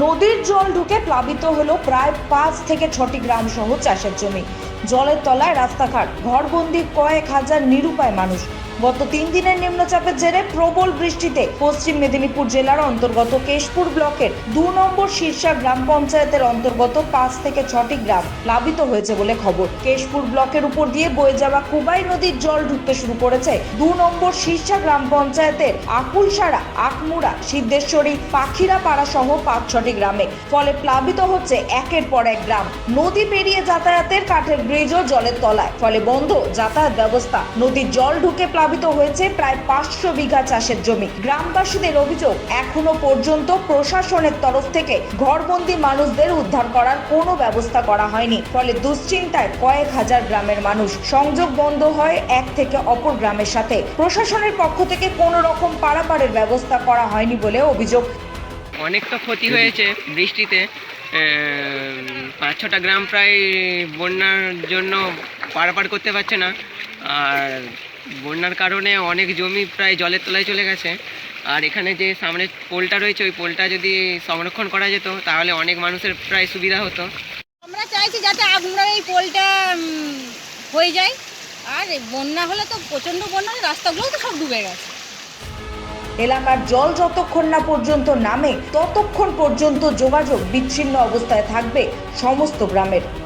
নদীর জল ঢুকে প্লাবিত হলো প্রায় পাঁচ থেকে ছটি গ্রাম সহ চাষের জমি। জলের তলায় রাস্তাঘাট, ঘরবন্দি কয়েক হাজার নিরুপায় মানুষ। গত তিন দিনের নিম্নচাপের জেরে প্রবল বৃষ্টিতে পশ্চিম মেদিনীপুর জেলার অন্তর্গত কেশপুর ব্লকের দু নম্বর শীর্ষা গ্রাম পঞ্চায়েতের অন্তর্গত পাঁচ থেকে ছটি গ্রাম প্লাবিত হয়েছে বলে খবর। কেশপুর ব্লকের উপর দিয়ে বয়ে যাওয়া কুবাই নদীর জল ঢুকতে শুরু করেছে দু নম্বর শীর্ষা গ্রাম পঞ্চায়েতের আকুলসারা, আকমুড়া, সিদ্ধেশ্বরী পাখিরা পাড়া সহ পাঁচ ছটি গ্রামে। ফলে প্লাবিত হচ্ছে একের পর এক গ্রাম। নদী পেরিয়ে যাতায়াতের কাঠের ব্রিজও জলের তলায়। ফলে বন্ধ যাতায়াত ব্যবস্থা। নদীর জল ঢুকে প্লাবিত হয়েছে প্রায় পাঁচশো বিঘা চাষের জমি। গ্রামবাসীদের অভিযোগ, এখনও পর্যন্ত প্রশাসনের তরফ থেকে ঘরবন্দি মানুষদের উদ্ধার করার কোনো ব্যবস্থা করা হয়নি। ফলে দুশ্চিন্তায় কয়েক হাজার গ্রামের মানুষ। সংযোগ বন্ধ হয় এক থেকে অপর গ্রামের সাথে। প্রশাসনের পক্ষ থেকে কোনো রকম পারাপারের ব্যবস্থা করা হয়নি বলে অভিযোগ। অনেক তো ক্ষতি হয়েছে বৃষ্টিতে। পাঁচ ছটা গ্রাম প্রায় বন্যার জন্য পারাপার করতে পারছে না। আর বন্যার কারণে অনেক জমি প্রায় জলের তলায় চলে গেছে। আর এখানে যে সামনে পোলটা রয়েছে, ওই পোলটা যদি সংরক্ষণ করা যেত, তাহলে অনেক মানুষের প্রায় সুবিধা হতো। আমরা চাইছি যাতে আপনার এই পোলটা হয়ে যায়। আর বন্যা হলে তো প্রচণ্ড বন্যা হলে রাস্তাগুলোও তো সব ডুবে গেছে। এলাকার জল যতক্ষণ না পর্যন্ত নামে ততক্ষণ পর্যন্ত যোগাযোগ বিচ্ছিন্ন অবস্থায় থাকবে সমস্ত গ্রামের।